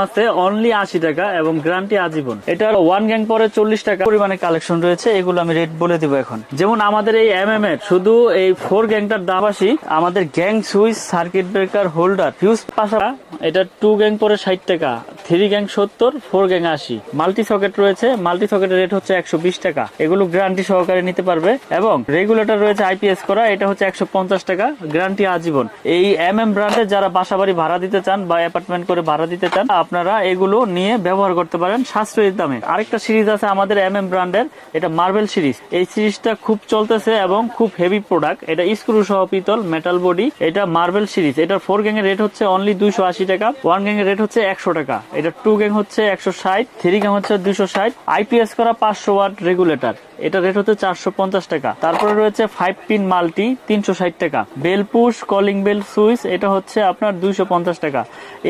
আছে অনলি আশি টাকা এবং গ্রান্টি আজীবন। এটা ওয়ান গ্যাং পরে চল্লিশ টাকা পরিমাণে কালেকশন রয়েছে, এগুলো আমি রেট বলে দিব এখন। যেমন আমাদের এই এম এম এর, শুধু এই ফোর গ্যাংটার দাম আসি, আমাদের gang switch circuit breaker holder fuse পাশা এটা টু গ্যাং পরে ষাট টাকা। থ্রি গ্যাং সত্তর, ফোর গ্যাং আশি। মাল্টি সকেট রয়েছে, মাল্টি সকেটের রেট হচ্ছে একশো বিশ টাকা। এগুলো গ্যারান্টি সহকারে নিতে পারবে এবং রেগুলেটর রয়েছে আইপিএস করা, এটা হচ্ছে একশো পঞ্চাশ টাকা, গ্যারান্টি আজীবন। এই এম এম ব্র্যান্ডের যারা বাসা বাড়ি ভাড়া দিতে চান বা অ্যাপার্টমেন্ট করে ভাড়া দিতে চান, আপনারা এগুলো নিয়ে ব্যবহার করতে পারেন সাশ্রয়ী দামে। আরেকটা সিরিজ আছে আমাদের এম এম ব্র্যান্ডের, এটা মার্বেল সিরিজ। এই সিরিজটা খুব চলতেছে এবং খুব হেভি প্রোডাক্ট। এটা স্ক্রু সহ পিতল, মেটাল বডি, এটা মার্বেল সিরিজ। এটার ফোর গ্যাং এর রেট হচ্ছে অনলি দুইশো আশি টাকা, ওয়ান গ্যাং এর রেট হচ্ছে একশো টাকা। এটা টু গ্যাং হচ্ছে একশো ষাট থ্রি গ্যাং হচ্ছে দুইশো ষাট আইপিএস করা পাঁচশো ওয়াট রেগুলেটর এটা রেট হচ্ছে চারশো পঞ্চাশ টাকা। তারপরে রয়েছে ফাইভ পিন মাল্টি তিনশো ষাট টাকা। Bell push calling bell switch এটা হচ্ছে আপনার দুইশো পঞ্চাশ টাকা।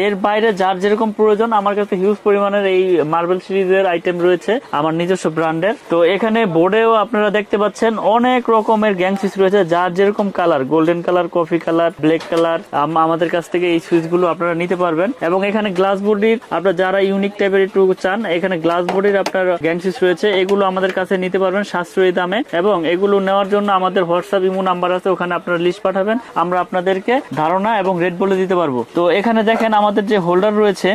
এর বাইরে যার যেরকম প্রয়োজন, আমার কাছে হিউজ পরিমাণের এই মার্বেল সিরিজের আইটেম রয়েছে, আমার নিজস্ব ব্র্যান্ডের। তো এখানে বোর্ডেও আপনারা দেখতে পাচ্ছেন অনেক রকমের গ্যাং সুইচ রয়েছে, যার যেরকম colour golden colour coffee colour black colour আমাদের কাছ থেকে এই সুইচগুলো আপনারা নিতে পারবেন। এবং এখানে গ্লাস বডির আপনারা যারা ইউনিক টাইপের একটু চান, এখানে গ্লাস বডির আপনার গ্যাংসিস রয়েছে, এগুলো আমাদের কাছে নিতে পারবেন সাশ্রয়ী দামে এবং এগুলো নেওয়ার জন্য আমাদের হোয়াটসঅ্যাপ ইমো নাম্বার আছে, ওখানে আপনারা লিস্ট পাঠাবেন, আমরা আপনাদেরকে ধারণা এবং রেট বলে দিতে পারব। তো এখানে দেখেন আমাদের যে হোল্ডার রয়েছে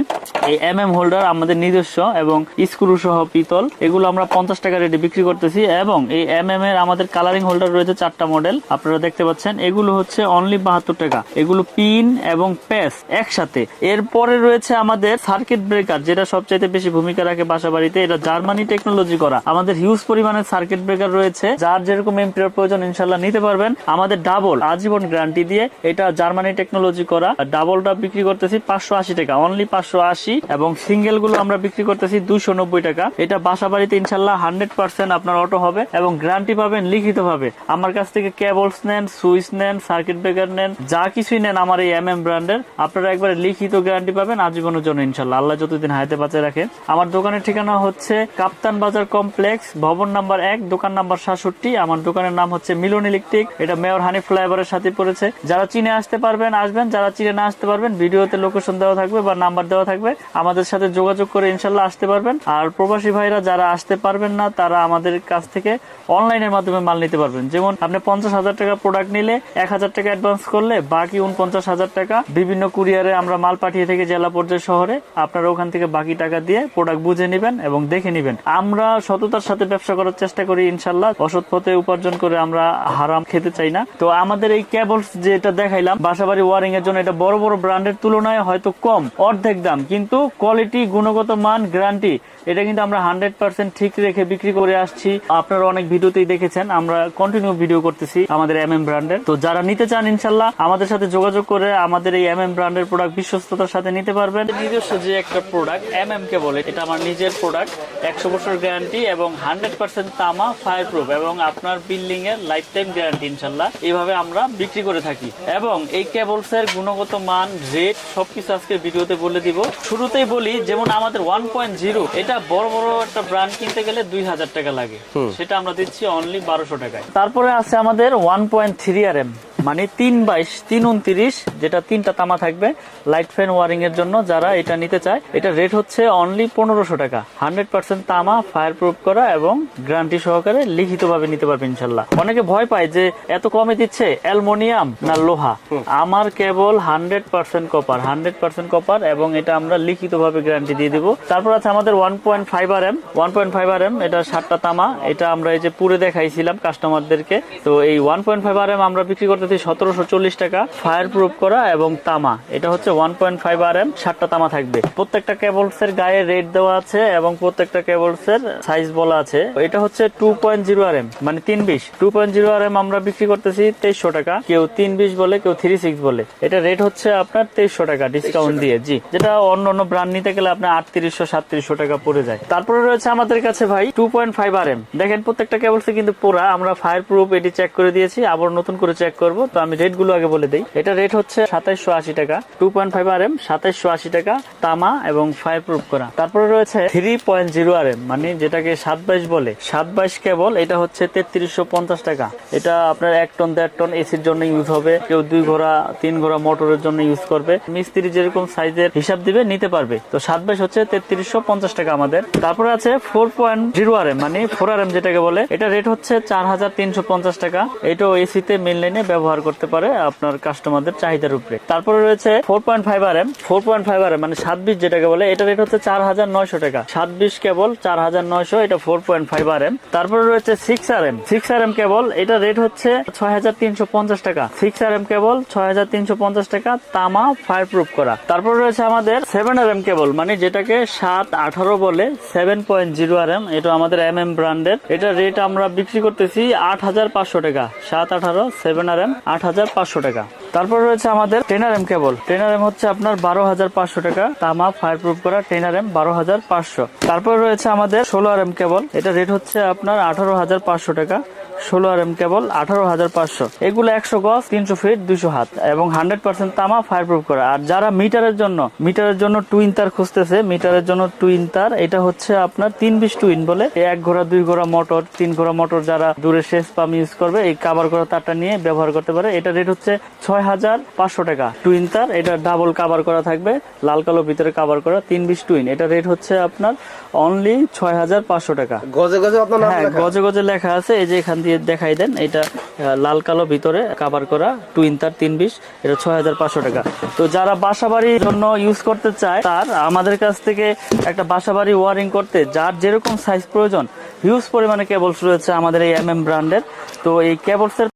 এই এম এম হোল্ডার আমাদের নিজস্ব এবং স্ক্রু সহ পিতল। এগুলো আমরা পঞ্চাশ টাকা রেটে বিক্রি করতেছি এবং এই এম এম এর আমাদের কালারিং হোল্ডার রয়েছে চারটা মডেল আপনারা দেখতে পাচ্ছেন, এগুলো হচ্ছে অনলি বাহাত্তর টাকা। এগুলো পিন এবং প্যাস একসাথে। এরপরে রয়েছে আমাদের সার্কিট ব্রেকার যেটা সবচাইতে বেশি ভূমিকা রাখে বাসা বাড়িতে এটা জার্মানি টেকনোলজি করা। আমাদের হিউজ পরিমাণে সার্কিট ব্রেকার রয়েছে। যার যেরকম এমপিআর প্রয়োজন ইনশাল্লাহ নিতে পারবেন। আমাদের ডাবল আজীবন গ্যারান্টি দিয়ে এটা জার্মানি টেকনোলজি করা। ডাবলটা বিক্রি করতেছি পাঁচশো আশি টাকা। অনলি পাঁচশো আশি এবং সিঙ্গেলগুলো আমরা বিক্রি করতেছি দুইশো নব্বই টাকা। এটা বাসা বাড়িতে ইনশাল্লাহ হান্ড্রেড পার্সেন্ট আপনার অটো হবে এবং গ্যারান্টি পাবেন লিখিত ভাবে আমার কাছ থেকে কেবলস নেন সুইচ নেন সার্কিট ব্রেকার নেন, যা কিছুই নেন আমার এই এম এম ব্র্যান্ডের আপনারা একবার লিখিত গ্যারান্টি পাবেন আজীবনের জন্য ইনশাল্লাহ। আল্লাহ যতদিন হায়াতে বাঁচে রাখে আমার দোকানের ঠিকানা হচ্ছে কাপ্তান বাজার কমপ্লেক্স, ভবন নাম্বার এক, দোকান নাম্বার সাতষট্টি। আমার দোকানের নাম হচ্ছে মিলন ইলেকট্রিক। এটা মেয়র হানি ফ্লাইওভারের সাথে পড়েছে। যারা চিনে আসতে পারবেন, আসবেন। যারা চিনে না আসতে পারবেন, ভিডিওতে লোকেশন দেওয়া থাকবে বা নাম্বার দেওয়া থাকবে। আমাদের সাথে যোগাযোগ করে ইনশাল্লাহ আসতে পারবেন। আর প্রবাসী ভাইরা যারা আসতে পারবেন না, তারা আমাদের কাছ থেকে অনলাইনের মাধ্যমে মাল নিতে পারবেন। যেমন আপনি পঞ্চাশ হাজার টাকা প্রোডাক্ট নিলে এক হাজার টাকা অ্যাডভান্স করলে বাকি উনপঞ্চাশ হাজার টাকা বিভিন্ন কুরিয়ারে আমরা মাল পাঠিয়ে থেকে জেলা পর্যায়ে শহরে। আপনারা ওখান থেকে বাকি টাকা দিয়ে প্রোডাক্ট বুঝে নেবেন এবং দেখে নেবেন। আমরা সততার সাথে ব্যবসা করার চেষ্টা করি ইনশাল্লাহ অসৎ পথে উপার্জন করে আমরা হারাম খেতে চাই না। তো আমাদের এই কেবলস যেটা দেখাইলাম, বাসাবাড়ি ওয়ারিং এর জন্য এটা বড় বড় ব্র্যান্ডের তুলনায় হয়তো কম, অর্ধেক দাম। কিন্তু কোয়ালিটি গুণগত মান গ্যারান্টি এটা কিন্তু আমরা হান্ড্রেড পার্সেন্ট ঠিক রেখে বিক্রি করে আসছি। আপনারা অনেক ভিডিওতেই দেখেছেন, আমরা কন্টিনিউ ভিডিও করতেছি আমাদের এম এম ব্র্যান্ডের তো যারা নিতে চান, ইনশাল্লাহ আমাদের সাথে যোগাযোগ করে আমাদের এই এম এম ব্র্যান্ডের প্রোডাক্ট বিশ্বস্ততার সাথে নিতে পারবেন। নিজস্ব যে একটা প্রোডাক্ট এম এম কে বলে, এটা আমার নিজের প্রোডাক্ট একশো বছর গ্যারান্টি এবং হান্ড্রেড পার্সেন্ট তামা ফায়ার প্রুফ এবং আপনার বিল্ডিং এর লাইফ টাইম গ্যারান্টি ইনশাল্লাহ। এইভাবে আমরা বিক্রি করে থাকি। এবং এই কেবলস এর গুণগত মান রেট সবকিছু আজকে ভিডিওতে বলে দিব। শুরুতেই বলি যেমন আমাদের ওয়ান পয়েন্ট জিরো এটা বড় বড় একটা ব্র্যান্ড কিনতে গেলে দুই হাজার টাকা লাগে। সেটা আমরা দিচ্ছি অনলি বারোশো টাকায়। তারপরে আছে আমাদের one point three R M মানে তিন বাইশ তিন উনত্রিশ যেটা তিনটা তামা থাকবে লাইট ফ্যান ওয়ারিং এর জন্য যারা এটা নিতে চায় এটা রেট হচ্ছে অনলি পনেরোশো টাকা। হান্ড্রেড পার্সেন্ট তামা ফায়ার প্রুফ করা এবং গ্যারান্টি সহকারে লিখিত ভাবে নিতে পারবে ইনশাল্লাহ। অনেকে ভয় পায় যে এত কমে দিচ্ছে অ্যালমোনিয়াম না লোহা? আমার cable hundred percent copper hundred percent copper এবং এটা আমরা লিখিত ভাবে গ্যারান্টি দিয়ে দিব। তারপর আছে আমাদের one point five R M one point five R M এটা সাতটা তামা। এটা আমরা এই যে পুরে দেখাইছিলাম কাস্টমারদেরকে তো এই one point five R M আমরা বিক্রি করতেছি সতেরোশো চল্লিশ টাকা ফায়ার প্রুফ করা এবং তামা। এটা হচ্ছে one point five R M সাতটা তামা থাকবে। প্রত্যেকটা কেবলস এর গায়ে রেট দেওয়া আছে এবং প্রত্যেকটা কেবলস এর সাইজ বলা আছে। এটা হচ্ছে two point zero R M মানে তিন বিশ। Two point zero R M আমরা বিক্রি করতেছি তেইশশো টাকা। কেউ তিন বিশ বলে কেউ থ্রি সিক্স বলে। এটা রেট হচ্ছে আপনার তেইশশো টাকা ডিসকাউন্ট দিয়ে জি। যেটা অন্য অন্য ব্র্যান্ড নিতে গেলে আপনার আটত্রিশশো সাতত্রিশশো টাকা পড়ে যায়। তারপরে রয়েছে আমাদের কাছে ভাই two point five R M দেখেন প্রত্যেকটা কেবলসে কিন্তু পুরা আমরা ফায়ার প্রুফ এটি চেক করে দিয়েছি। আবার নতুন করে চেক করব। পারব তো আমি রেটগুলো আগে বলে দিই। এটা রেট হচ্ছে সাতাইশশো আশি টাকা। Two point five R M সাতাইশশো আশি টাকা, তামা এবং ফায়ার প্রুফ করা। তারপরে রয়েছে three point zero R M মানে যেটাকে সাত বাইশ বলে। সাত বাইশ কেবল, এটা হচ্ছে তেত্রিশশো পঞ্চাশ টাকা। এটা আপনার এক টন, দেড় টন এসির জন্য ইউজ হবে। কেউ দুই ঘোড়া, তিন ঘোড়া মোটরের জন্য ইউজ করবে। মিস্ত্রি যেরকম সাইজের হিসাব দিবে, নিতে পারবে। তো সাত বাইশ হচ্ছে তেত্রিশশো পঞ্চাশ টাকা আমাদের। তারপরে আছে four point zero R M মানে ফোর আর এম যেটাকে বলে, এটা রেট হচ্ছে চার হাজার তিনশো পঞ্চাশ টাকা। এটাও এসিতে মেন লাইনে ব্যবহার করতে পারে আপনার কাস্টমারদের চাহিদার উপরে। তারপরে রয়েছে four point five R M four point five R M মানে সাত বিশ যেটাকে বলে, এটা রেট হচ্ছে চার হাজার নয়শো টাকা। সাত বিশ কেবল চার হাজার নয়শো, এটা four point five R M তারপরে রয়েছে six R M six R M cable, এটা রেট হচ্ছে ছয় হাজার তিনশো পঞ্চাশ টাকা। সিক্স আর এম কেবল ছয় হাজার তিনশো পঞ্চাশ টাকা, তামা ফায়ার প্রুফ করা। তারপর রয়েছে আমাদের সেভেন আর এম কেবল মানে যেটাকে সাত আঠারো বলে seven point zero R M এটা আমাদের এম এম ব্র্যান্ডের এটা রেট আমরা বিক্রি করতেছি আট হাজার পাঁচশো টাকা। সাত আঠারো সেভেন আর এম আট হাজার পাঁচশো টাকা। তারপর রয়েছে আমাদের টেনার এম কেবল টেনার এম হচ্ছে আপনার বারো হাজার পাঁচশো টাকা। তামা ফায়ার প্রুফ করা টেনার এম বারো হাজার পাঁচশো। তারপর রয়েছে আমাদের ষোলো আর এম কেবল এটা রেট হচ্ছে আপনার আঠারো হাজার পাঁচশো টাকা। ষোলো আর এম কেবল আঠারো হাজার পাঁচশো। এগুলো একশো গজ, তিনশো ফিট দুশো হাত। এবং হান্ড্রেড পার্সেন্ট তামা ফায়ার প্রুফ করা। আর যারা মিটারের জন্য মিটারের জন্য টুইন তার খুঁজতেছে মিটারের জন্য টুইন তার, এটা হচ্ছে আপনার তিন বিশ টুইন বলে। এক ঘোড়া, দুই ঘোড়া মোটর তিন ঘোড়া মোটর যারা দূরে শেষ পাম্প ইউজ করবে, এই কাবার করা তারটা নিয়ে ব্যবহার করতে পারে। এটা রেট হচ্ছে ছয় হাজার পাঁচশো টাকা। টুইন তার এটা ডাবল কাবার করা থাকবে লাল কালো ভিতরে কাবার করা তিন বিশ টুইন এটা রেট হচ্ছে আপনার অনলি ছয় হাজার পাঁচশো টাকা। গজে গজে আপনার হ্যাঁ? গজে গজে লেখা আছে এই যে এখান দিয়ে দেখাই দেন এটা লাল কালো ভিতরে কাভার করা টুইন তার তিন বিশ এটা ছয় হাজার পাঁচশো টাকা। তো যারা বাসা বাড়ির জন্য ইউজ করতে চায় তার আমাদের কাছ থেকে একটা বাসা বাড়ি ওয়ারিং করতে যার যেরকম সাইজ প্রয়োজন হিউজ পরিমাণে কেবলস রয়েছে আমাদের এই এম এম ব্র্যান্ডের তো এই কেবলসের